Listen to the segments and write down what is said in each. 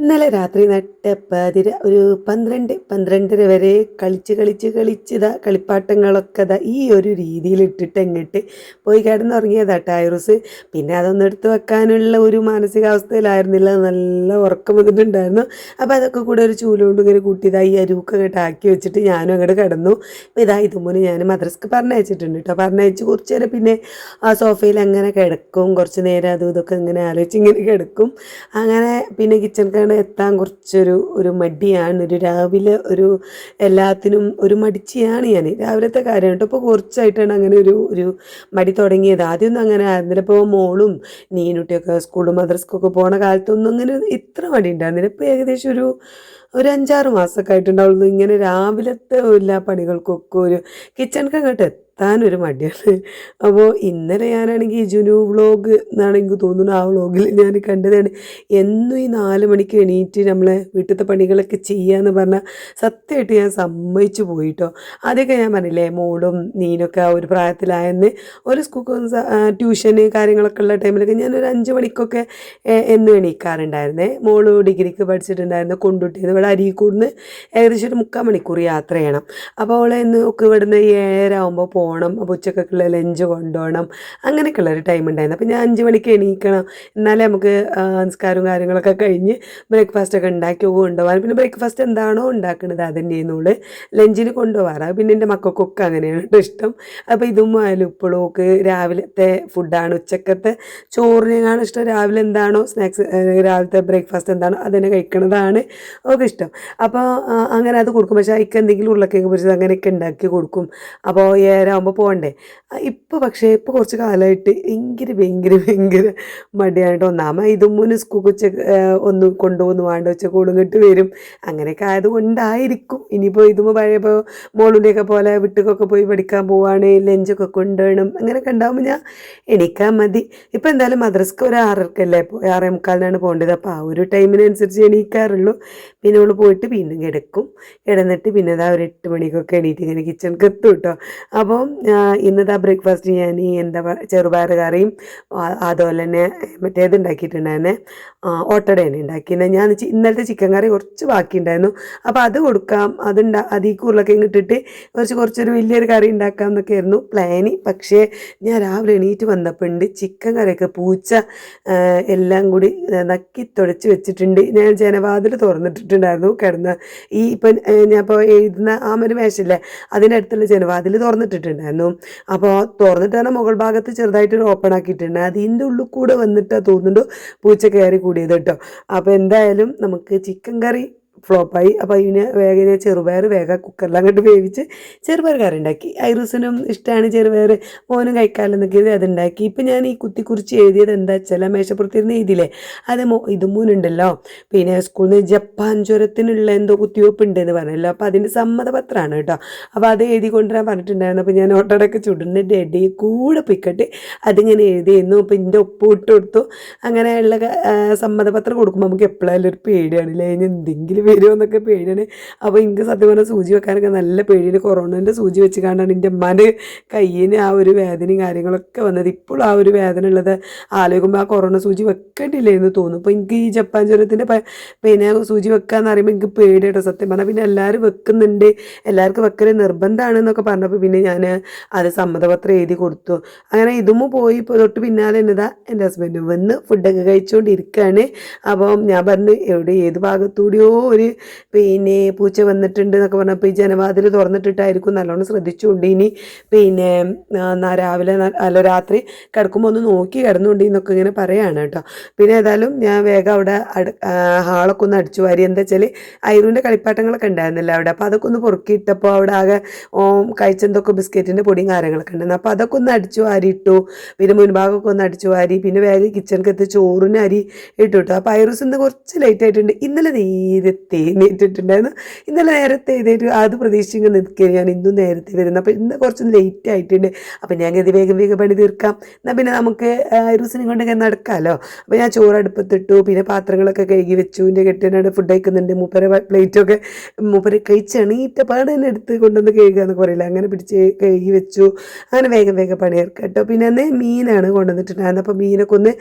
ഇന്നലെ രാത്രി നട്ടപ്പാതിര ഒരു പന്ത്രണ്ട് പന്ത്രണ്ടര വരെ കളിച്ച് കളിച്ച് കളിച്ച് ഇതാ കളിപ്പാട്ടങ്ങളൊക്കെ ഇതാ ഈ ഒരു രീതിയിൽ ഇട്ടിട്ട് എങ്ങോട്ട് പോയി കിടന്നുറങ്ങിയതാ ടൈറസ്. പിന്നെ അതൊന്നും എടുത്തു വെക്കാനുള്ള ഒരു മാനസികാവസ്ഥയിലായിരുന്നില്ല നല്ല ഉറക്കം വന്നിട്ടുണ്ടായിരുന്നു. അപ്പോൾ അതൊക്കെ കൂടെ ഒരു ചൂലുകൊണ്ട് ഇങ്ങനെ കൂട്ടിയതാ ഈ അരുവൊക്കെ ഇങ്ങോട്ട് ആക്കി വെച്ചിട്ട് ഞാനും അങ്ങോട്ട് കിടന്നു. അപ്പോൾ ഇതാ ഇതുപോലെ ഞാൻ മദ്രസ്ക്ക് പറഞ്ഞയച്ചിട്ടുണ്ട് കേട്ടോ. പറഞ്ഞയച്ച് കുറച്ച് നേരം പിന്നെ ആ സോഫയിൽ അങ്ങനെ കിടക്കും. കുറച്ച് നേരം അതും ഇതൊക്കെ ഇങ്ങനെ ആലോചിച്ച് ഇങ്ങനെ കിടക്കും. അങ്ങനെ പിന്നെ കിച്ചണിക്കാണ് എത്താൻ കുറച്ചൊരു ഒരു മടിയാണ്. ഒരു രാവിലെ ഒരു എല്ലാത്തിനും ഒരു മടിച്ചിയാണ് ഞാൻ രാവിലത്തെ കാര്യം കേട്ടോ. ഇപ്പോൾ കുറച്ചായിട്ടാണ് അങ്ങനെ ഒരു ഒരു മടി തുടങ്ങിയത്. ആദ്യമൊന്നും അങ്ങനെ ആയിരുന്നില്ല. ഇപ്പോൾ മോളും നീനുട്ടിയൊക്കെ സ്കൂളും മദ്രസ്ക്കൊക്കെ പോണ കാലത്തൊന്നും അങ്ങനെ ഇത്ര മടി ഉണ്ടായിരുന്നില്ല. ഇപ്പോൾ ഏകദേശം ഒരു ഒരു അഞ്ചാറ് മാസമൊക്കെ ആയിട്ടുണ്ടാവുള്ളൂ. ഇങ്ങനെ രാവിലത്തെ എല്ലാ പണികൾക്കൊക്കെ ഒരു കിച്ചൺ അങ്ങോട്ട് എത്താനൊരു മടിയാണ്. അപ്പോൾ ഇന്നലെ ഞാനാണെങ്കിൽ ജുനു വ്ളോഗ് എന്നാണ് എനിക്ക് തോന്നുന്നു ആ വ്ളോഗിൽ ഞാൻ കണ്ടതാണ് എന്നും ഈ നാല് മണിക്ക് എണീറ്റ് നമ്മളെ വീട്ടിലത്തെ പണികളൊക്കെ ചെയ്യാന്ന് പറഞ്ഞാൽ സത്യമായിട്ട് ഞാൻ സമ്മതിച്ചു പോയിട്ടോ. ആദ്യമൊക്കെ ഞാൻ പറഞ്ഞില്ലേ മോളും നീനൊക്കെ ഒരു പ്രായത്തിലായെന്ന് ഒരു സ്കൂൾ ട്യൂഷന് കാര്യങ്ങളൊക്കെ ഉള്ള ടൈമിലൊക്കെ ഞാൻ ഒരു അഞ്ച് മണിക്കൊക്കെ എന്നും എണീക്കാറുണ്ടായിരുന്നേ. മോൾ ഡിഗ്രിക്ക് പഠിച്ചിട്ടുണ്ടായിരുന്നു കൊണ്ടുവിട്ടിരുന്നു ഇവിടെ അരികൂടുന്ന് ഏകദേശം ഒരു മുക്കാൽ മണിക്കൂർ യാത്ര ചെയ്യണം. അപ്പോൾ അവളെ ഇന്ന് ഒക്കെ ഇവിടുന്ന് ഏഴര ആകുമ്പോൾ പോകണം അപ്പോൾ ഉച്ചക്കൊക്കെയുള്ള ലഞ്ച് കൊണ്ടുപോകണം അങ്ങനെയൊക്കെയുള്ള ഒരു ടൈം ഉണ്ടായിരുന്നു. അപ്പോൾ ഞാൻ അഞ്ച് മണിക്ക് എണീക്കണം. എന്നാലേ നമുക്ക് സംസ്കാരവും കാര്യങ്ങളൊക്കെ കഴിഞ്ഞ് ബ്രേക്ക്ഫാസ്റ്റ് ഒക്കെ ഉണ്ടാക്കി കൊണ്ടുപോകാൻ. പിന്നെ ബ്രേക്ക്ഫാസ്റ്റ് എന്താണോ ഉണ്ടാക്കുന്നത് അതിന്റെ നൂൾ ലഞ്ചിന് കൊണ്ടുപോകാറ്. പിന്നെ എന്റെ മക്കൾക്കൊക്കെ അങ്ങനെയാണ് കേട്ടോ ഇഷ്ടം. അപ്പോൾ ഇതും ആയാലും ഇപ്പോഴും ഒക്കെ രാവിലത്തെ ഫുഡാണ് ഉച്ചക്കത്തെ ചോറിനെക്കാണ് ഇഷ്ടം? രാവിലെ എന്താണോ സ്നാക്സ് രാവിലത്തെ ബ്രേക്ക്ഫാസ്റ്റ് എന്താണോ അതിനെ കഴിക്കണതാണ് ഒക്കെ ഇഷ്ടം. അപ്പോൾ അങ്ങനെ അത് കൊടുക്കും. പക്ഷേ അതിക്ക് എന്തെങ്കിലും ഉരുളക്കിഴങ്ങ് പൊരിച്ചത് അങ്ങനെയൊക്കെ ഉണ്ടാക്കി കൊടുക്കും. അപ്പോൾ ഏഴരാകുമ്പോൾ പോകണ്ടേ ഇപ്പോൾ പക്ഷേ ഇപ്പോൾ കുറച്ച് കാലമായിട്ട് ഭയങ്കര ഭയങ്കര ഭയങ്കര മടിയായിട്ട് ഒന്നാമ ഇതും മുന്ന് സ്കൂൾ ഉച്ച ഒന്ന് കൊണ്ടുപോകുന്നു വേണ്ട ഉച്ച കൂടുങ്ങിട്ട് വരും. അങ്ങനെയൊക്കെ ആയതുകൊണ്ടായിരിക്കും. ഇനിയിപ്പോൾ ഇതുമ്പോൾ പഴയപ്പോൾ മോളുടെയൊക്കെ പോലെ വിട്ടുകൊക്കെ പോയി പഠിക്കാൻ പോവാണ് ലഞ്ചൊക്കെ കൊണ്ടുവരണം അങ്ങനെയൊക്കെ ഉണ്ടാകുമ്പോൾ ഞാൻ എണീക്കാൻ മതി. ഇപ്പോൾ എന്തായാലും മദ്രസ്ക്ക് ഒരു ആറരക്കല്ലേ ഇപ്പോൾ ആറേ മുക്കാലിനാണ് പോകേണ്ടത്. അപ്പോൾ ആ ഒരു ടൈമിനനുസരിച്ച് എണീക്കാറുള്ളൂ. പിന്നെ അവൾ പോയിട്ട് വീണ്ടും കിടക്കും. കിടന്നിട്ട് പിന്നെ ഇതാ ഒരു എട്ട് മണിക്കൊക്കെ എണീറ്റ് ഇങ്ങനെ കിച്ചൺ എത്തും കേട്ടോ അപ്പം ആ, ഇന്നത്തെ ബ്രേക്ക്ഫാസ്റ്റ് ഞാൻ ഈ എന്താ ചെറുപയർ കറിയും അതുപോലെ തന്നെ മറ്റേത് ഉണ്ടാക്കിയിട്ടുണ്ടായിരുന്നെ ഓട്ടടയാണ് ഉണ്ടാക്കിയത് ഞാൻ ഇന്നലത്തെ ചിക്കൻ കറി കുറച്ച് ബാക്കിയുണ്ടായിരുന്നു. അപ്പോൾ അത് കൊടുക്കാം. അതുണ്ടാ ഈ ഉരുളക്കിഴങ്ങ് ഇട്ടിട്ട് കുറച്ച് കുറച്ചൊരു വലിയൊരു കറി ഉണ്ടാക്കാം എന്നൊക്കെ ആയിരുന്നു പ്ലാന്. പക്ഷേ ഞാൻ രാവിലെ എണീറ്റ് വന്നപ്പോൾ ഉണ്ട് ചിക്കൻ കറിയൊക്കെ പൂച്ച എല്ലാം കൂടി നക്കി തുടച്ച് വെച്ചിട്ടുണ്ട്. ഞാൻ ജനവാതിൽ തുറന്നിട്ടിട്ടുണ്ടായിരുന്നു. കിടന്ന് ഈ ഇപ്പം ഞാൻ ഇപ്പോൾ എഴുതുന്ന ആ ഒരു മേശല്ലേ അതിന്റെ അടുത്തുള്ള ജനവാതിൽ തുറന്നിട്ടിട്ടുണ്ടായിരുന്നു അപ്പോൾ തുറന്നിട്ടാണ് മുകൾ ഭാഗത്ത് ചെറുതായിട്ടൊരു ഓപ്പൺ ആക്കിയിട്ടുണ്ട്. അതിന്റെ ഉള്ളിൽ കൂടെ വന്നിട്ട് തോന്നുന്നുണ്ട് പൂച്ച കയറി കൂടിയത് കേട്ടോ. അപ്പോൾ എന്തായാലും നമുക്ക് ചിക്കൻ കറി ഫ്ലോപ്പായി. അപ്പോൾ അതിന് വേഗം ചെറുപയർ വേഗം കുക്കറിൽ അങ്ങോട്ട് വേവിച്ച് ചെറുപയർ കറി ഉണ്ടാക്കി. ഐറിസിനും ഇഷ്ടമാണ് ചെറുപയർ മോനും കഴിക്കാമെന്നൊക്കെ അതുണ്ടാക്കി ഇപ്പം ഞാൻ ഈ കുത്തി കുറിച്ച് എഴുതിയത് എന്താ വെച്ചാൽ മേശപ്പുറത്തിരുന്ന് എഴുതിയില്ലേ അത് മോ ഇത് മൂന്നുണ്ടല്ലോ പിന്നെ സ്കൂളിൽ നിന്ന് ജപ്പാൻ ജ്വരത്തിനുള്ള എന്തോ കുത്തിവെപ്പ് ഉണ്ടെന്ന് പറഞ്ഞല്ലോ. അപ്പോൾ അതിന്റെ സമ്മതപത്രമാണ് കേട്ടോ. അപ്പോൾ അത് എഴുതി കൊണ്ടുവരാൻ പറഞ്ഞിട്ടുണ്ടായിരുന്നു. അപ്പോൾ ഞാൻ ഓട്ടോടൊക്കെ ചുടുന്നതിന്റെ ഇടയിൽ കൂടെ പിക്കട്ട് അതിങ്ങനെ എഴുതിയിരുന്നു. അപ്പോൾ എന്റെ ഉപ്പ് ഇട്ട് കൊടുത്തു. അങ്ങനെയുള്ള സമ്മതപത്രം കൊടുക്കുമ്പോൾ നമുക്ക് എപ്പോഴായാലും ഒരു പേടിയാണല്ലേ. ഇനി എന്തെങ്കിലും വരുമോ എന്നൊക്കെ പേടിയാണ്. അപ്പോൾ എനിക്ക് സത്യം പറഞ്ഞാൽ സൂചി വെക്കാനൊക്കെ നല്ല പേടിയാണ്. കൊറോണന്റെ സൂചി വെച്ച് കാണാണ് എന്റെ ഉമ്മാന്റെ കയ്യിന് ആ ഒരു വേദനയും കാര്യങ്ങളൊക്കെ വന്നത്. ഇപ്പോഴും ആ ഒരു വേദന ഉള്ളത് ആലോചിക്കുമ്പോൾ ആ കൊറോണ സൂചി വെക്കേണ്ടില്ലേ എന്ന് തോന്നും. അപ്പോൾ എനിക്ക് ഈ ജപ്പാൻ ജ്വരത്തിന്റെ പിന്നെ സൂചി വെക്കാന്ന് പറയുമ്പോൾ എനിക്ക് പേടിയാട്ടോ. സത്യം പറഞ്ഞാൽ പിന്നെ എല്ലാവരും വെക്കുന്നുണ്ട്. എല്ലാവർക്കും വെക്കൽ നിർബന്ധമാണ് എന്നൊക്കെ പറഞ്ഞപ്പോൾ പിന്നെ ഞാൻ അത് സമ്മതപത്രം എഴുതി കൊടുത്തു. അങ്ങനെ ഇതും പോയി ഇപ്പോൾ തൊട്ട് പിന്നാലെ എന്നതാ എന്റെ ഹസ്ബൻഡ് വന്ന് ഫുഡൊക്കെ കഴിച്ചുകൊണ്ടിരിക്കുകയാണ് അപ്പം ഞാൻ പറഞ്ഞു എവിടെ ഏത് ഭാഗത്തൂടെയോ ഒരു പിന്നെ പൂച്ച വന്നിട്ടുണ്ട് എന്നൊക്കെ പറഞ്ഞപ്പോൾ ഈ ജനവാതിൽ തുറന്നിട്ടിട്ടായിരിക്കും നല്ലോണം ശ്രദ്ധിച്ചുകൊണ്ട് ഇനി പിന്നെ രാവിലെ അല്ല രാത്രി കിടക്കുമ്പോൾ ഒന്ന് നോക്കി കിടന്നുകൊണ്ട് എന്നൊക്കെ ഇങ്ങനെ പറയാണ് കേട്ടോ. പിന്നെ ഏതായാലും ഞാൻ വേഗം അവിടെ ഹാളൊക്കെ ഒന്ന് അടിച്ചു വാരി. എന്താ വെച്ചാൽ ഐറൂന്റെ കളിപ്പാട്ടങ്ങളൊക്കെ ഉണ്ടായിരുന്നില്ല അവിടെ. അപ്പോൾ അതൊക്കെ ഒന്ന് പൊറുക്കിയിട്ടപ്പോൾ അവിടെ ആകെ ഓം കഴിച്ചെന്തൊക്കെ ബിസ്ക്കറ്റിന്റെ പൊടിയും കാര്യങ്ങളൊക്കെ ഉണ്ടായിരുന്നു. അപ്പോൾ അതൊക്കെ ഒന്ന് അടിച്ചു വാരി ഇട്ടു പിന്നെ മുൻഭാഗമൊക്കെ ഒന്ന് അടിച്ചു വാരി. പിന്നെ വേഗം കിച്ചണിക്ക് എത്തി ചോറിന് അരി ഇട്ടു കേട്ടോ അപ്പോൾ ഐറൂസ് ഇന്ന് കുറച്ച് ലേറ്റ് ആയിട്ടുണ്ട്. ഇന്നലെ നേരത്തെ നേരത്തെ എഴുന്നേറ്റിട്ടുണ്ടായിരുന്നു ഇന്നലെ നേരത്തെ എഴുന്നേറ്റ് അത് പ്രതീക്ഷിച്ച് നിൽക്കുകയാണ് ഞാൻ ഇന്നും നേരത്തെ വരുന്നത് അപ്പോൾ ഇന്ന് കുറച്ച് ലേറ്റ് ആയിട്ടുണ്ട്. അപ്പം ഞാൻ ഗതി വേഗം വേഗം പണി തീർക്കാം. എന്നാൽ പിന്നെ നമുക്ക് ഐറൂസിനും കൊണ്ടൊക്കെ നടക്കാമല്ലോ അപ്പോൾ ഞാൻ ചോറ് അടുപ്പത്തിട്ടു. പിന്നെ പാത്രങ്ങളൊക്കെ കഴുകി വെച്ചു. എന്റെ കെട്ടിനാണ് ഫുഡ് കഴിക്കുന്നുണ്ട്. മൂപ്പര പ്ലേറ്റൊക്കെ മൂപ്പര കഴിച്ചാണ് എണീറ്റ പാടെ തന്നെ എടുത്ത് കൊണ്ടുവന്ന് കഴുകുക എന്നൊക്കെ പറയില്ല. അങ്ങനെ പിടിച്ച് കഴുകി വെച്ചു. അങ്ങനെ വേഗം വേഗം പണി തീർക്കാം കേട്ടോ. പിന്നെ അന്ന് മീനാണ് കൊണ്ടുവന്നിട്ടുണ്ടായിരുന്നത്. അപ്പോൾ മീനൊക്കെ ഒന്ന്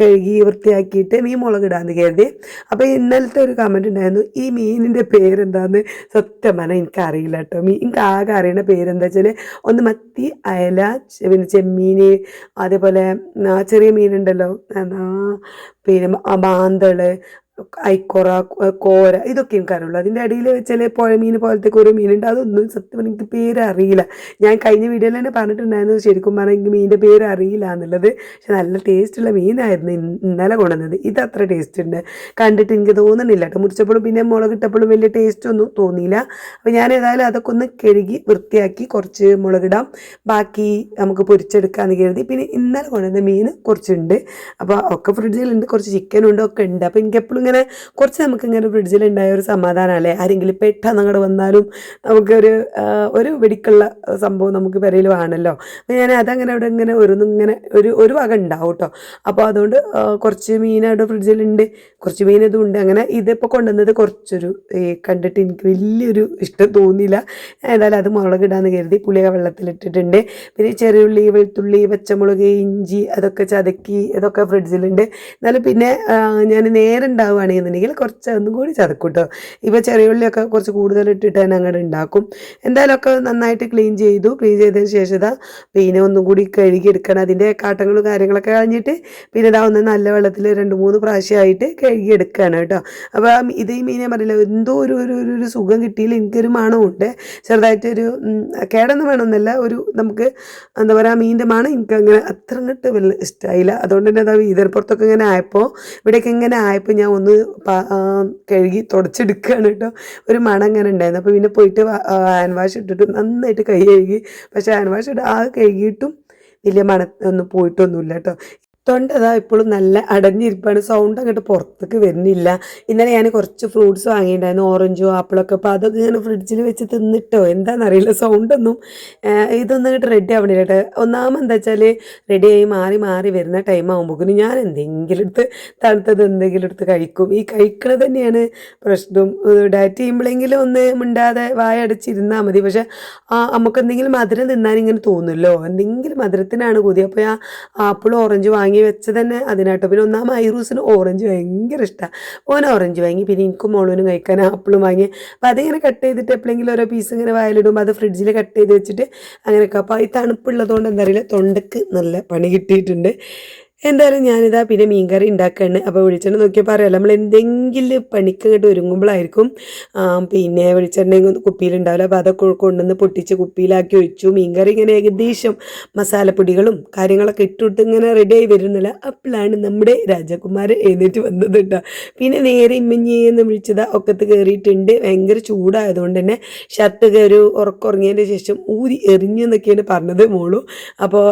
കഴുകി വൃത്തിയാക്കിയിട്ട് മീൻ മുളകിടാന്ന് കരുതി. അപ്പോൾ ഇന്നലത്തെ ഒരു കമന്റ് ഈ മീനിന്റെ പേരെന്താന്ന് സത്യം എനിക്കറിയില്ല കേട്ടോ മീൻ എനിക്ക് ആകെ അറിയുന്ന പേരെന്താ വെച്ചാൽ ഒന്ന് മത്തി അയല പിന്നെ ചെമ്മീൻ അതേപോലെ ചെറിയ മീനുണ്ടല്ലോ എന്താ പിന്നെ മാന്തൾ ഐക്കൊറ കോര ഇതൊക്കെ എനിക്കറിയുള്ളൂ അതിന്റെ അടിയിൽ ചില പുഴ മീൻ പോലത്തെ ഒരു മീനുണ്ട്. അതൊന്നും സത്യം എനിക്ക് പേര് അറിയില്ല ഞാൻ കഴിഞ്ഞ വീഡിയോയിൽ തന്നെ പറഞ്ഞിട്ടുണ്ടായിരുന്നു ശരിക്കും പറഞ്ഞാൽ എനിക്ക് മീനിന്റെ പേര് അറിയില്ല എന്നുള്ളത്. പക്ഷെ നല്ല ടേസ്റ്റുള്ള മീനായിരുന്നു ഇന്ന് ഇന്നലെ കൊണ്ടുവന്നത്. ഇത് അത്ര ടേസ്റ്റ് ഉണ്ട് കണ്ടിട്ട് എനിക്ക് തോന്നുന്നില്ല കേട്ടോ. മുറിച്ചപ്പോഴും പിന്നെ മുളകിട്ടപ്പോഴും വലിയ ടേസ്റ്റ് ഒന്നും തോന്നിയില്ല. അപ്പോൾ ഞാൻ ഏതായാലും അതൊക്കെ ഒന്ന് കഴുകി വൃത്തിയാക്കി കുറച്ച് മുളകിടാം ബാക്കി നമുക്ക് പൊരിച്ചെടുക്കാമെന്ന് കരുതി. പിന്നെ ഇന്നലെ കൊണ്ടുവന്ന മീൻ കുറച്ചുണ്ട്. അപ്പോൾ ഒക്കെ ഫ്രിഡ്ജിലുണ്ട്. കുറച്ച് ചിക്കനുണ്ട് ഒക്കെ ഉണ്ട്. അപ്പോൾ എനിക്ക് എപ്പോഴും ഇങ്ങനെ കുറച്ച് നമുക്ക് ഇങ്ങനെ ഫ്രിഡ്ജിലുണ്ടായ ഒരു സമാധാനം അല്ലേ? ആരെങ്കിലും പെട്ടെന്ന് അങ്ങോട്ട് വന്നാലും നമുക്കൊരു ഒരു വെടിക്കുള്ള സംഭവം നമുക്ക് പെരയിൽ വേണമല്ലോ അപ്പോൾ ഞാൻ അതങ്ങനെ അവിടെ ഇങ്ങനെ ഒരു ഇങ്ങനെ ഒരു ഒരു വക ഉണ്ടാവും കേട്ടോ അപ്പോൾ അതുകൊണ്ട് കുറച്ച് മീൻ അവിടെ ഫ്രിഡ്ജിലുണ്ട് കുറച്ച് മീൻ ഇതും ഉണ്ട്. അങ്ങനെ ഇതിപ്പോൾ കൊണ്ടുവന്നത് കുറച്ചൊരു കണ്ടിട്ട് എനിക്ക് വലിയൊരു ഇഷ്ടം തോന്നിയില്ല. ഏതായാലും അത് മുളകിടാന്ന് കരുതി പുളിയൊക്കെ വെള്ളത്തിലിട്ടിട്ടുണ്ട്. പിന്നെ ചെറിയുള്ളി വെളുത്തുള്ളി പച്ചമുളക് ഇഞ്ചി അതൊക്കെ ചതക്കി ഇതൊക്കെ ഫ്രിഡ്ജിലുണ്ട് എന്നാലും പിന്നെ ഞാൻ നേരെ ഉണ്ടാവുകയാണെന്നുണ്ടെങ്കിൽ കുറച്ച് ഒന്നും കൂടി ചതക്കൂട്ടോ. കേട്ടോ ഇപ്പോൾ ചെറിയ ഉള്ളിയൊക്കെ കുറച്ച് കൂടുതൽ ഇട്ടിട്ട് തന്നെ അങ്ങോട്ട് ഉണ്ടാക്കും എന്തായാലും നന്നായിട്ട് ക്ലീൻ ചെയ്തു. ക്ലീൻ ചെയ്തതിന് ശേഷം ഇതാ പിന്നെ ഒന്നും കൂടി കഴുകിയെടുക്കണം അതിന്റെ കാട്ടങ്ങളും കാര്യങ്ങളൊക്കെ കഴിഞ്ഞിട്ട് പിന്നെ ഇതാ ഒന്ന് നല്ല വെള്ളത്തിൽ രണ്ട് മൂന്ന് പ്രാവശ്യമായിട്ട് കഴുകിയെടുക്കുകയാണ് കേട്ടോ. അപ്പോൾ ഇത് ഈ മീനെ പറയില്ല എന്തോ ഒരു ഒരു ഒരു- സുഖം കിട്ടിയില്ല. എനിക്കൊരു മണമുണ്ട്. ചെറുതായിട്ടൊരു കേടൊന്നും വേണമെന്നല്ല. ഒരു നമുക്ക് എന്താ പറയുക മീനിന്റെ മണം എനിക്ക് അങ്ങനെ അത്ര ഇഷ്ടമായില്ല അതുകൊണ്ട് തന്നെ അതാ വീതരപ്പുറത്തൊക്കെ ഇങ്ങനെ ആയപ്പോൾ ഇവിടെയൊക്കെ ഇങ്ങനെ ആയപ്പോൾ ഞാൻ ഒന്ന് കഴുകി തുടച്ചെടുക്കുകയാണ് കേട്ടോ. ഒരു മണം അങ്ങനെ ഉണ്ടായിരുന്നു. അപ്പോൾ പിന്നെ പോയിട്ട് ഹാൻഡ് വാഷ് ഇട്ടിട്ട് നന്നായിട്ട് കൈ കഴുകി. പക്ഷേ ഹാൻഡ് വാഷ് ഇട്ട് ആ കഴുകിയിട്ടും വലിയ മണ ഒന്നും പോയിട്ടൊന്നുമില്ല കേട്ടോ. തൊണ്ട അതാ ഇപ്പോഴും നല്ല അടഞ്ഞിരിപ്പാണ്. സൗണ്ട് അങ്ങോട്ട് പുറത്തേക്ക് വരുന്നില്ല. ഇന്നലെ ഞാൻ കുറച്ച് ഫ്രൂട്ട്സ് വാങ്ങിയിട്ടുണ്ടായിരുന്നു. ഓറഞ്ചോ ആപ്പിളൊക്കെ അപ്പോൾ അതൊക്കെ ഇങ്ങനെ ഫ്രിഡ്ജിൽ വെച്ച് തിന്നിട്ടോ? എന്താണെന്നറിയില്ല സൗണ്ടൊന്നും ഇതൊന്നും അങ്ങോട്ട് റെഡി ആവണില്ല കേട്ടോ. ഒന്നാമത് വെച്ചാൽ റെഡി ആയി മാറി മാറി വരുന്ന ടൈം ആകുമ്പോഴേക്കും ഞാൻ എന്തെങ്കിലും എടുത്ത് തണുത്തത് എന്തെങ്കിലും എടുത്ത് കഴിക്കും. ഈ കഴിക്കണത് തന്നെയാണ് പ്രശ്നം. ഡയറ്റ് ചെയ്യുമ്പോഴെങ്കിലും ഒന്ന് മിണ്ടാതെ വായ അടച്ചിരുന്നാൽ മതി. പക്ഷേ നമുക്ക് എന്തെങ്കിലും മധുരം തിന്നാൻ ഇങ്ങനെ തോന്നുമല്ലോ എന്തെങ്കിലും മധുരത്തിനാണ് കൊതി. അപ്പോൾ ആ ആപ്പിൾ ഓറഞ്ച് വാങ്ങി വെച്ചത് തന്നെ അതിനാട്ടോ. പിന്നെ ഒന്നാം ഐറൂസിന് ഓറഞ്ച് ഭയങ്കര ഇഷ്ടമാണ് ഓൻ ഓറഞ്ച് വാങ്ങി പിന്നെ എനിക്കും മോളൂനും കഴിക്കാൻ ആപ്പിളും വാങ്ങി. അപ്പോൾ അതിങ്ങനെ കട്ട് ചെയ്തിട്ട് എപ്പോഴെങ്കിലും ഓരോ പീസ് ഇങ്ങനെ വായിലിടുമ്പോൾ അത് ഫ്രിഡ്ജിൽ കട്ട് ചെയ്ത് വെച്ചിട്ട് അങ്ങനെയൊക്കെ. അപ്പോൾ ഈ തണുപ്പുള്ളതുകൊണ്ട് എന്താ അറിയില്ല തൊണ്ടക്ക് നല്ല പണി കിട്ടിയിട്ടുണ്ട്. എന്തായാലും ഞാനിതാ പിന്നെ മീൻകറി ഉണ്ടാക്കുകയാണ് അപ്പോൾ വെളിച്ചെണ്ണ നോക്കിയപ്പോൾ അറിയാലോ നമ്മൾ എന്തെങ്കിലും പണിക്ക് ഇങ്ങോട്ട് ഒരുങ്ങുമ്പോഴായിരിക്കും പിന്നെ വെളിച്ചെണ്ണ കുപ്പിയിലുണ്ടാവില്ല. അപ്പോൾ അതൊക്കെ കൊണ്ടുവന്ന് പൊട്ടിച്ച് കുപ്പിയിലാക്കി ഒഴിച്ചു. മീൻകറി ഇങ്ങനെ ഏകദേശം മസാലപ്പൊടികളും കാര്യങ്ങളൊക്കെ ഇട്ടിട്ട് ഇങ്ങനെ റെഡി ആയി വരുന്നില്ല. അപ്പോഴാണ് നമ്മുടെ രാജകുമാരൻ എഴുന്നേറ്റ് വന്നത് കേട്ടോ. പിന്നെ നേരെ ഇമ്മഞ്ഞേന്ന് വിളിച്ചതാ ഒക്കത്ത് കയറിയിട്ടുണ്ട് ഭയങ്കര ചൂടായതുകൊണ്ട് തന്നെ ഷർട്ട് ഒരു ഉറക്കുറങ്ങിയതിന്റെ ശേഷം ഊരി എറിഞ്ഞു എന്നൊക്കെയാണ് പറഞ്ഞത് മോളു. അപ്പോൾ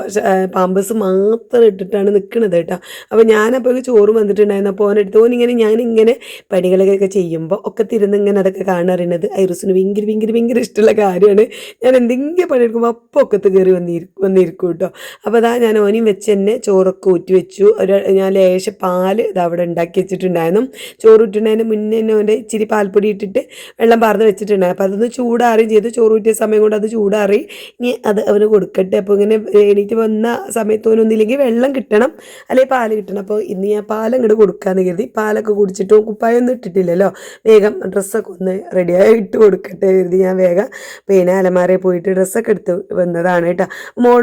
പാമ്പസ് മാത്രം ഇട്ടിട്ടാണ് നിൽക്കുന്നത് കേട്ടോ. അപ്പോൾ ഞാനപ്പോൾ ചോറ് വന്നിട്ടുണ്ടായിരുന്നു. അപ്പോൾ ഓനെടുത്ത് ഓനിങ്ങനെ ഞാനിങ്ങനെ പണികളൊക്കെ ചെയ്യുമ്പോൾ ഒക്കെ തിരുന്ന് ഇങ്ങനെ അതൊക്കെ കാണാറുണ്ട് ഐറിസിന് ഭയങ്കര ഭയങ്കര ഭയങ്കര ഇഷ്ടമുള്ള കാര്യമാണ്. ഞാൻ എന്തെങ്കിലും പണിയെടുക്കുമ്പോൾ അപ്പോൾ ഒക്കത്ത് കയറി വന്നിരിക്കും വന്നിരിക്കും കേട്ടോ. അപ്പോൾ അതാ ഞാൻ ഓനെയും വെച്ച് തന്നെ ചോറൊക്കെ ഊറ്റി വെച്ചു. ഒരു ഞാൻ ലേശം പാൽ ഇത് അവിടെ ഉണ്ടാക്കി വെച്ചിട്ടുണ്ടായിരുന്നു. ചോറ് ഇട്ടുണ്ടായതിന് മുന്നേ തന്നെ ഓന്റെ ഇച്ചിരി പാൽപ്പൊടി ഇട്ടിട്ട് വെള്ളം പാർന്ന് വെച്ചിട്ടുണ്ടായിരുന്നു. അപ്പോൾ അതൊന്ന് ചൂടാറുകയും ചെയ്തു. ചോറ് ഊറ്റിയ സമയം കൊണ്ട് അത് ചൂടാറി. ഇനി അത് അവന് കൊടുക്കട്ടെ. അപ്പോൾ ഇങ്ങനെ എണീറ്റ് വന്ന സമയത്ത് ഓനൊന്നില്ലെങ്കിൽ വെള്ളം കിട്ടണം. അല്ലെങ്കിൽ പാൽ കിട്ടണം. അപ്പോൾ ഇന്ന് ഞാൻ പാലം ഇങ്ങോട്ട് കൊടുക്കാമെന്ന് കരുതി പാലൊക്കെ കുടിച്ചിട്ട് കുപ്പായൊന്നും ഇട്ടിട്ടില്ലല്ലോ. വേഗം ഡ്രസ്സൊക്കെ ഒന്ന് റെഡിയായി ഇട്ട് കൊടുക്കട്ടെ കരുതി ഞാൻ വേഗം പിന്നെ അലമാരയിൽ പോയിട്ട് ഡ്രസ്സൊക്കെ എടുത്ത് വന്നതാണ് കേട്ടോ. മോൾ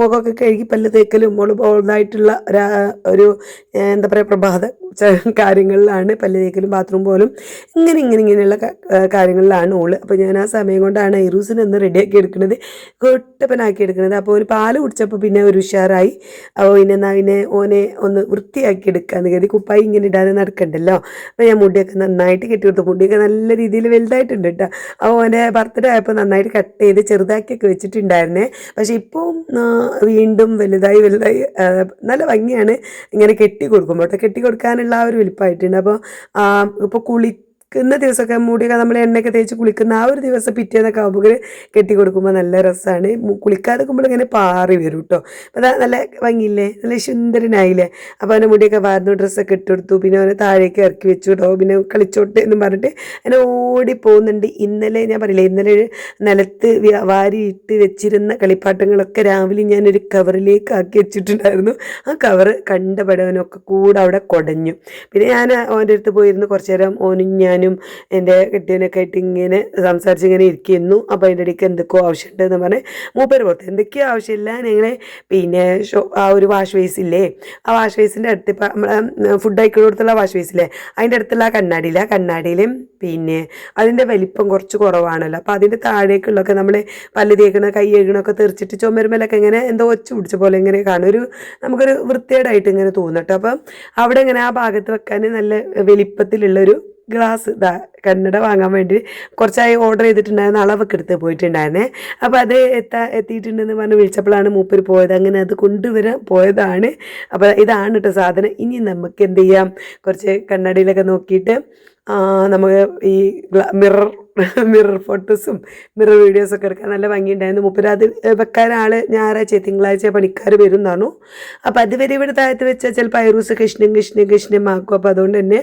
മുഖമൊക്കെ കഴുകി പല്ല് തേക്കലും മോൾ ബോൾഡായിട്ടുള്ള ഒരു എന്താ പറയുക പ്രഭാത കാര്യങ്ങളിലാണ് പല്ല് തേക്കലും ബാത്റൂം പോലും ഇങ്ങനെ ഇങ്ങനെ ഇങ്ങനെയുള്ള കാര്യങ്ങളിലാണ് ഓൾ. അപ്പോൾ ഞാൻ ആ സമയം കൊണ്ടാണ് ഐറൂസിനെ ഒന്ന് റെഡിയാക്കി എടുക്കുന്നത് കൊട്ടപ്പനാക്കി എടുക്കുന്നത് അപ്പോൾ ഒരു പാൽ കുടിച്ചപ്പോൾ പിന്നെ ഒരു ഉഷാറായി. അപ്പോൾ പിന്നെ പിന്നെ ഓനെ ഒന്ന് വൃത്തിയാക്കി എടുക്കാന്ന് കരുതി. കുപ്പായി ഇങ്ങനെ ഇടാതെ നടക്കണ്ടല്ലോ. അപ്പോൾ ഞാൻ മുടിയൊക്കെ നന്നായിട്ട് കെട്ടി കൊടുത്തു. മുടിയൊക്കെ നല്ല രീതിയിൽ വലുതായിട്ടുണ്ട് കേട്ടോ അപ്പോൾ ഓനെ ബർത്ത്ഡേ ആയപ്പോൾ നന്നായിട്ട് കട്ട് ചെയ്ത് ചെറുതാക്കിയൊക്കെ വെച്ചിട്ടുണ്ടായിരുന്നേ. പക്ഷേ ഇപ്പോൾ വീണ്ടും വലുതായി വലുതായി നല്ല ഭംഗിയാണ് ഇങ്ങനെ കെട്ടി കൊടുക്കുമ്പോൾ കെട്ടി കൊടുക്കാനുള്ള ആ ഒരു വലിപ്പമായിട്ടുണ്ട്. അപ്പോൾ ഇപ്പോൾ കുളി കുളിക്കുന്ന ദിവസമൊക്കെ മുടിയൊക്കെ നമ്മൾ എണ്ണയൊക്കെ തേച്ച് കുളിക്കുന്ന ആ ഒരു ദിവസം പിറ്റേന്നൊക്കെ ആകുമ്പോൾ കെട്ടി കൊടുക്കുമ്പോൾ നല്ല രസമാണ് കുളിക്കാതെ നിൽക്കുമ്പോൾ ഇങ്ങനെ പാറി വരും കേട്ടോ അപ്പോൾ നല്ല ഭംഗിയില്ലേ? നല്ല സുന്ദരനായില്ലേ? അപ്പോൾ അവന്റെ മുടിയൊക്കെ വാർന്നു ഡ്രസ്സൊക്കെ ഇട്ടെടുത്തു പിന്നെ അവനെ താഴേക്ക് ഇറക്കി വെച്ചു കേട്ടോ പിന്നെ കളിച്ചോട്ടെ എന്ന് പറഞ്ഞിട്ട് അങ്ങനെ ഓടി പോകുന്നുണ്ട്. ഇന്നലെ ഞാൻ പറയില്ലേ ഇന്നലെ നിലത്ത് വാരി വാരിയിട്ട് വെച്ചിരുന്ന കളിപ്പാട്ടങ്ങളൊക്കെ രാവിലെ ഞാനൊരു കവറിലേക്ക് ആക്കി വെച്ചിട്ടുണ്ടായിരുന്നു. ആ കവറ് കണ്ട പടവനൊക്കെ കൂടെ അവിടെ കുടഞ്ഞു. പിന്നെ ഞാൻ അവന്റെ അടുത്ത് പോയിരുന്ന്. കുറച്ച് നേരം ഓനും ഞാനും എന്റെ കെട്ടിയനൊക്കെ ആയിട്ട് ഇങ്ങനെ സംസാരിച്ച് ഇങ്ങനെ ഇരിക്കുന്നു. അപ്പോൾ അതിന്റെ ഇടയ്ക്ക് എന്തൊക്കെയോ ആവശ്യമുണ്ടെന്ന് പറഞ്ഞ് മൂപ്പര് പുറത്ത് എന്തൊക്കെയോ ആവശ്യമില്ല ഞങ്ങൾ പിന്നെ ഷോ ആ ഒരു വാഷ് ബേസ് ഇല്ലേ? ആ വാഷ് ബേസിന്റെ അടുത്ത് ഇപ്പം നമ്മളെ ഫുഡ് ആയിക്കോടത്തുള്ള വാഷ് ബേസ് ഇല്ലേ? അതിന്റെ അടുത്തുള്ള കണ്ണാടിയില്ല? ആ കണ്ണാടിയിലും പിന്നെ അതിന്റെ വലിപ്പം കുറച്ച് കുറവാണല്ലോ. അപ്പോൾ അതിന്റെ താഴേക്കുള്ളൊക്കെ നമ്മൾ പല്ല് തേക്കണ കൈ കഴുകണമൊക്കെ തെറിച്ചിട്ട് ചുമരുമലൊക്കെ ഇങ്ങനെ എന്തോ ഒച്ച പിടിച്ച പോലെ ഇങ്ങനെ കാണും. ഒരു നമുക്കൊരു വൃത്തികേടായിട്ട് ഇങ്ങനെ തോന്നട്ടോ അപ്പം അവിടെ ഇങ്ങനെ ആ ഭാഗത്ത് വെക്കാൻ നല്ല വലിപ്പത്തിലുള്ളൊരു ഗ്ലാസ് ഇതാ കന്നഡ വാങ്ങാൻ വേണ്ടി കുറച്ചായി ഓർഡർ ചെയ്തിട്ടുണ്ടായിരുന്നു അളവൊക്കെ എടുത്ത് പോയിട്ടുണ്ടായിരുന്നേ. അപ്പോൾ അത് എത്താ എത്തിയിട്ടുണ്ടെന്ന് പറഞ്ഞ് വിളിച്ചപ്പോഴാണ് മൂപ്പര് പോയത്. അങ്ങനെ അത് കൊണ്ടുവരാൻ പോയതാണ്. അപ്പോൾ ഇതാണ് കേട്ടോ സാധനം. ഇനി നമുക്ക് എന്ത് ചെയ്യാം? കുറച്ച് കണ്ണടയിലൊക്കെ നോക്കിയിട്ട് നമുക്ക് ഈ മിറർ മിറർ ഫോട്ടോസും മിറർ വീഡിയോസൊക്കെ എടുക്കാൻ നല്ല ഭംഗിയുണ്ടായിരുന്നു. മുപ്പത് അത് വെക്കാൻ ആൾ ഞായറാഴ്ച തിങ്കളാഴ്ച പണിക്കാർ വരും എന്നാണു. അപ്പോൾ അതുവരെ ഇവിടെ താഴത്ത് വെച്ചാൽ ചിലപ്പോൾ ഐറൂസ് കൃഷ്ണൻ കൃഷ്ണൻ കൃഷ്ണൻ ആക്കും അപ്പോൾ അതുകൊണ്ട് തന്നെ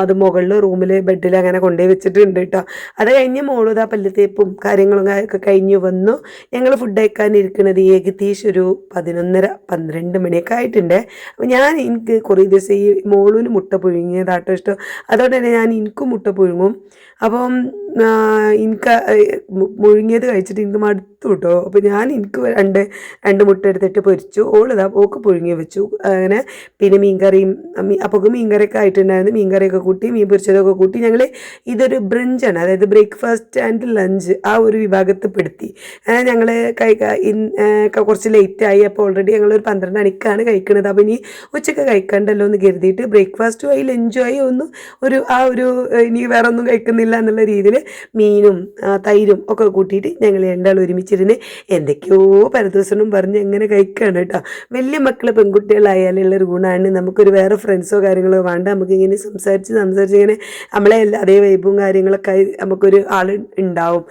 അത് മുകളിൽ റൂമിൽ ബെഡിൽ അങ്ങനെ കൊണ്ടുപോയി വെച്ചിട്ടുണ്ട് കേട്ടോ. അത് കഴിഞ്ഞ് മോളും ആ പല്ലുതേപ്പും കാര്യങ്ങളും ഒക്കെ കഴിഞ്ഞ് വന്നു. ഞങ്ങൾ ഫുഡ് കഴിക്കാൻ ഇരിക്കുന്നത് ഏകദേശം ഒരു പതിനൊന്നര പന്ത്രണ്ട് മണിയൊക്കെ ആയിട്ടുണ്ട്. അപ്പോൾ ഞാൻ എനിക്ക് കുറേ ദിവസം ഈ മോളൂന് മുട്ട പുഴുങ്ങിയതാട്ടോ ഇഷ്ടം. അതുകൊണ്ട് തന്നെ ഞാൻ എനിക്കും മുട്ട പുഴുങ്ങും. അപ്പം ഇൻക മുഴുങ്ങിയത് കഴിച്ചിട്ട് എനിക്ക് മടുത്തു കേട്ടോ അപ്പോൾ ഞാൻ എനിക്ക് രണ്ട് രണ്ട് മുട്ട എടുത്തിട്ട് പൊരിച്ചു. ഓളിതാ ഓക്ക് പുഴുങ്ങി വെച്ചു. അങ്ങനെ പിന്നെ മീൻകറിയും അപ്പോൾ മീൻകറിയൊക്കെ ആയിട്ടുണ്ടായിരുന്നു. മീൻകറിയൊക്കെ കൂട്ടി മീൻ പൊരിച്ചതൊക്കെ കൂട്ടി ഞങ്ങൾ ഇതൊരു ബ്രഞ്ചാണ്. അതായത് ബ്രേക്ക്ഫാസ്റ്റ് ആൻഡ് ലഞ്ച് ആ ഒരു വിഭാഗത്തിൽ പെടുത്തി ഞങ്ങൾ കൈ കുറച്ച് ലേറ്റ് ആയി. അപ്പോൾ ഓൾറെഡി ഞങ്ങൾ ഒരു പന്ത്രണ്ട് മണിക്കാണ് കഴിക്കുന്നത് അപ്പോൾ ഇനി ഉച്ചയ്ക്ക് കഴിക്കണ്ടല്ലോ എന്ന് കരുതിയിട്ട് ബ്രേക്ക്ഫാസ്റ്റും ആയി ലഞ്ചും ആയി ഒന്നും ഒരു ആ ഒരു ഇനി വേറെ ഒന്നും കഴിക്കുന്നില്ല എന്നുള്ള രീതിയിൽ മീനും തൈരും ഒക്കെ കൂട്ടിയിട്ട് ഞങ്ങൾ രണ്ടാളും ഒരുമിച്ചിരുന്ന് എന്തൊക്കെയോ പരദൂഷണം പറഞ്ഞ് എങ്ങനെ കഴിക്കുകയാണ് കേട്ടോ. വലിയ മക്കൾ പെൺകുട്ടികളായാലുള്ള ഒരു ഗുണമാണ് നമുക്കൊരു വേറെ ഫ്രണ്ട്സോ കാര്യങ്ങളോ വേണ്ട. നമുക്കിങ്ങനെ സംസാരിച്ച് സംസാരിച്ച് ഇങ്ങനെ നമ്മളെ എല്ലാ അതേ വൈബും കാര്യങ്ങളൊക്കെ നമുക്കൊരു ആൾ ഉണ്ടാവും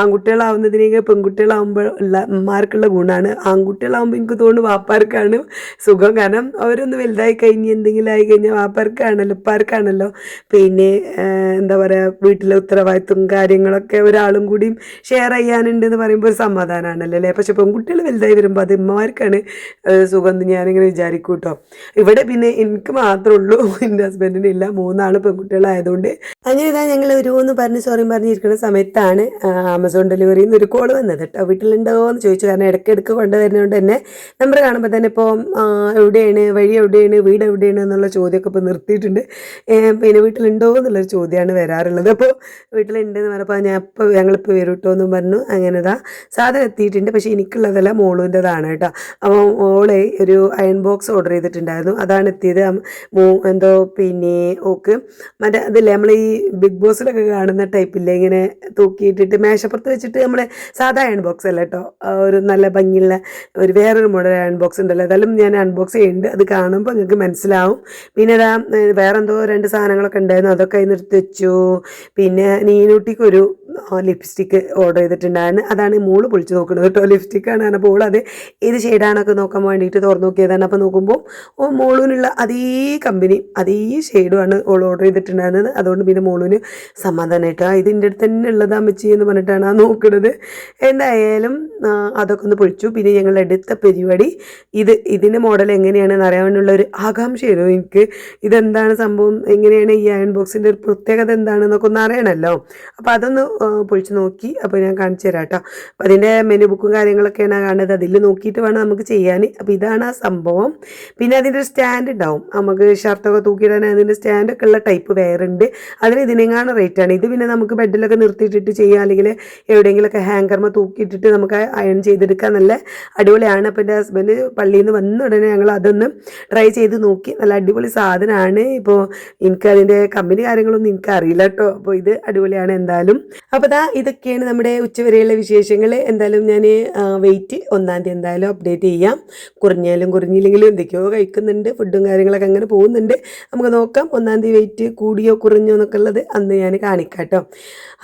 ആൺകുട്ടികളാവുന്നതിനേക്കാൾ പെൺകുട്ടികളാവുമ്പോൾ ഉള്ള അമ്മമാർക്കുള്ള ഗുണമാണ് ആൺകുട്ടികളാവുമ്പോൾ എനിക്ക് തോന്നുന്നു വാപ്പാർക്കാണ് സുഖം. കാരണം അവരൊന്ന് വലുതായി കഴിഞ്ഞ് എന്തെങ്കിലും ആയി കഴിഞ്ഞാൽ വാപ്പാർക്കാണല്ലോ ഉപ്പാർക്കാണല്ലോ. പിന്നെ എന്താ പറയുക വീട്ടിലെ ഉത്തരവാദിത്വം കാര്യങ്ങളൊക്കെ ഒരാളും കൂടിയും ഷെയർ ചെയ്യാനുണ്ടെന്ന് പറയുമ്പോൾ സമാധാനമാണല്ലോ അല്ലേ? പക്ഷെ പെൺകുട്ടികൾ വലുതായി വരുമ്പോൾ അത് ഇമ്മമാർക്കാണ് സുഖം എന്ന് ഞാനിങ്ങനെ വിചാരിക്കും കേട്ടോ. ഇവിടെ പിന്നെ എനിക്ക് മാത്രമേ ഉള്ളൂ. എന്റെ ഹസ്ബൻഡിന് ഇല്ല. മൂന്നാൾ പെൺകുട്ടികളായതുകൊണ്ട്. അങ്ങനെ ഇതാ ഞങ്ങൾ ഒരു എന്ന് പറഞ്ഞ് സോറിയും പറഞ്ഞിരിക്കുന്ന സമയത്താണ് ആമസോൺ ഡെലിവറിയിൽ നിന്ന് ഒരു കോൾ വന്നത് കേട്ടോ. വീട്ടിലുണ്ടോ എന്ന് ചോദിച്ചു. കാരണം ഇടയ്ക്കിടയ്ക്ക് കൊണ്ടുവരുന്നതുകൊണ്ട് തന്നെ നമ്പർ കാണുമ്പോൾ തന്നെ ഇപ്പോൾ എവിടെയാണ് വഴി എവിടെയാണ് വീട് എവിടെയാണ് എന്നുള്ള ചോദ്യമൊക്കെ ഇപ്പോൾ നിർത്തിയിട്ടുണ്ട്. പിന്നെ വീട്ടിലുണ്ടോ എന്നുള്ളൊരു ചോദ്യമാണ് വരാറുള്ളത്. അപ്പോൾ വീട്ടിലുണ്ടെന്ന് പറഞ്ഞപ്പോൾ ഞാൻ ഇപ്പോൾ ഞങ്ങളിപ്പോൾ വരും കേട്ടോ എന്നും പറഞ്ഞു. അങ്ങനെ ഇതാ. സാധനം എത്തിയിട്ടുണ്ട്. പക്ഷേ എനിക്കുള്ളതല്ല മോളുവിന്റെതാണ് കേട്ടോ. അപ്പോൾ മോളെ ഒരു അയൺ ബോക്സ് ഓർഡർ ചെയ്തിട്ടുണ്ടായിരുന്നു. അതാണ് എത്തിയത്. എന്തോ പിന്നെ ഓക്ക് മറ്റേ അതില്ലേ നമ്മൾ ഈ ബിഗ് ബോസിലൊക്കെ കാണുന്ന ടൈപ്പില്ലേ ഇങ്ങനെ തൂക്കിയിട്ടിട്ട് മേശപ്പുറത്ത് വെച്ചിട്ട് നമ്മൾ സാധാ അയൺ ബോക്സ് അല്ല കേട്ടോ. ഒരു നല്ല ഭംഗിയുള്ള ഒരു വേറൊരു മോഡൽ അയൺ ബോക്സ് ഉണ്ടല്ലോ. അതെല്ലാം ഞാൻ അൺബോക്സ് ചെയ്യുന്നുണ്ട്. അത് കാണുമ്പോൾ നിങ്ങൾക്ക് മനസ്സിലാവും. പിന്നെ അതാ വേറെന്തോ രണ്ട് സാധനങ്ങളൊക്കെ ഉണ്ടായിരുന്നു. അതൊക്കെ അതിന് എടുത്ത് വെച്ചു. പിന്നെ നീനൂട്ടിക്കൊരു ലിപ്സ്റ്റിക്ക് ഓർഡർ ചെയ്തിട്ടുണ്ടായിരുന്നു. അതാണ് മോൾ പൊളിച്ച് നോക്കുന്നത് കേട്ടോ. ലിപ്സ്റ്റിക്കാണ് അപ്പോൾ ഓൾ അത് ഏത് ഷെയ്ഡാണൊക്കെ നോക്കാൻ വേണ്ടിയിട്ട് തുറന്നു നോക്കിയതാണ്. അപ്പോൾ നോക്കുമ്പോൾ ഓ മോളൂനുള്ള അതേ കമ്പനി അതേ ഷെയ്ഡുമാണ് ഓൾ ഓർഡർ ചെയ്തിട്ടുണ്ടായിരുന്നത്. അതുകൊണ്ട് പിന്നെ മോളൂന് സമാധാനമായിട്ട് ആ ഇതിന്റെ അടുത്ത് തന്നെ ഉള്ളതാ അമ്മച്ചി എന്ന് പറഞ്ഞിട്ടാണ് ആ നോക്കുന്നത് എന്തായാലും അതൊക്കെ ഒന്ന് പൊളിച്ചു. പിന്നെ ഞങ്ങൾ എടുത്ത പരിപാടി ഇത് ഇതിന്റെ മോഡൽ എങ്ങനെയാണെന്ന് അറിയാനുള്ള ഒരു ആകാംക്ഷയായിരുന്നു എനിക്ക്. ഇതെന്താണ് സംഭവം? എങ്ങനെയാണ് ഈ അയൺ ബോക്സിന്റെ ഒരു പ്രത്യേകത എന്താണെന്നൊക്കെ ഒന്ന് അറിയണമല്ലോ അപ്പോൾ അതൊന്ന് പൊളിച്ച് നോക്കി. അപ്പോൾ ഞാൻ കാണിച്ചു തരാം കേട്ടോ. അപ്പോൾ അതിന്റെ മെനു ബുക്കും കാര്യങ്ങളൊക്കെയാണ് കാണുന്നത്. അതിൽ നോക്കിയിട്ട് വേണം നമുക്ക് ചെയ്യാൻ. അപ്പോൾ ഇതാണ് ആ സംഭവം. പിന്നെ അതിന്റെ സ്റ്റാൻഡ് ഉണ്ടാവും നമുക്ക് ഷർട്ടൊക്കെ തൂക്കിയിടാൻ അതിന്റെ സ്റ്റാൻഡൊക്കെ ഉള്ള ടൈപ്പ് വേറെ ഉണ്ട് അതിന് ഇതിനെങ്ങാണ് റേറ്റാണ് ഇത് പിന്നെ നമുക്ക് ബെഡിലൊക്കെ നിർത്തിയിട്ടിട്ട് ചെയ്യാം. അല്ലെങ്കിൽ എവിടെയെങ്കിലുമൊക്കെ ഹാങ്കർമ തൂക്കിയിട്ടിട്ട് നമുക്ക് അയൺ ചെയ്തെടുക്കാൻ നല്ല അടിപൊളിയാണ്. അപ്പോൾ എന്റെ ഹസ്ബൻഡ് പള്ളിയിൽ നിന്ന് വന്ന ഉടനെ ഞങ്ങൾ അതൊന്ന് ട്രൈ ചെയ്ത് നോക്കി. നല്ല അടിപൊളി സാധനമാണ്. ഇപ്പോൾ എനിക്ക് അതിന്റെ കമ്പനി കാര്യങ്ങളൊന്നും എനിക്ക് അറിയില്ല കേട്ടോ അപ്പോൾ ഇത് അടിപൊളിയാണ് എന്തായാലും. അപ്പോൾ ദാ ഇതൊക്കെയാണ് നമ്മുടെ ഉച്ചവരെയുള്ള വിശേഷങ്ങൾ. എന്തായാലും ഞാൻ വെയിറ്റ് ഒന്നാം തീയതി എന്തായാലും അപ്ഡേറ്റ് ചെയ്യാം. കുറഞ്ഞാലും കുറഞ്ഞില്ലെങ്കിലും എന്തൊക്കെയോ കഴിക്കുന്നുണ്ട് ഫുഡും കാര്യങ്ങളൊക്കെ അങ്ങനെ പോകുന്നുണ്ട്. നമുക്ക് നോക്കാം ഒന്നാം തീയതി വെയിറ്റ് കൂടിയോ കുറഞ്ഞോ എന്നൊക്കെ ഉള്ളത് അന്ന് ഞാൻ കാണിക്കാം കേട്ടോ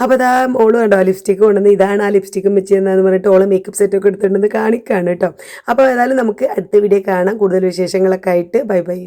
അപ്പോൾ അതാ മോൾ കണ്ടോ ലിപ്സ്റ്റിക്ക് കൊണ്ടുവന്ന് ഇതാണ് ആ ലിപ്സ്റ്റിക്കും വെച്ച് തന്നതെന്ന് പറഞ്ഞിട്ട് ഓൾ മേക്കപ്പ് സെറ്റൊക്കെ എടുത്തിട്ടുണ്ടെന്ന് കാണിക്കാണ് കേട്ടോ. അപ്പോൾ ഏതായാലും നമുക്ക് അടുത്ത വീഡിയോ കാണാം. കൂടുതൽ വിശേഷങ്ങളൊക്കെ ആയിട്ട്. Bye bye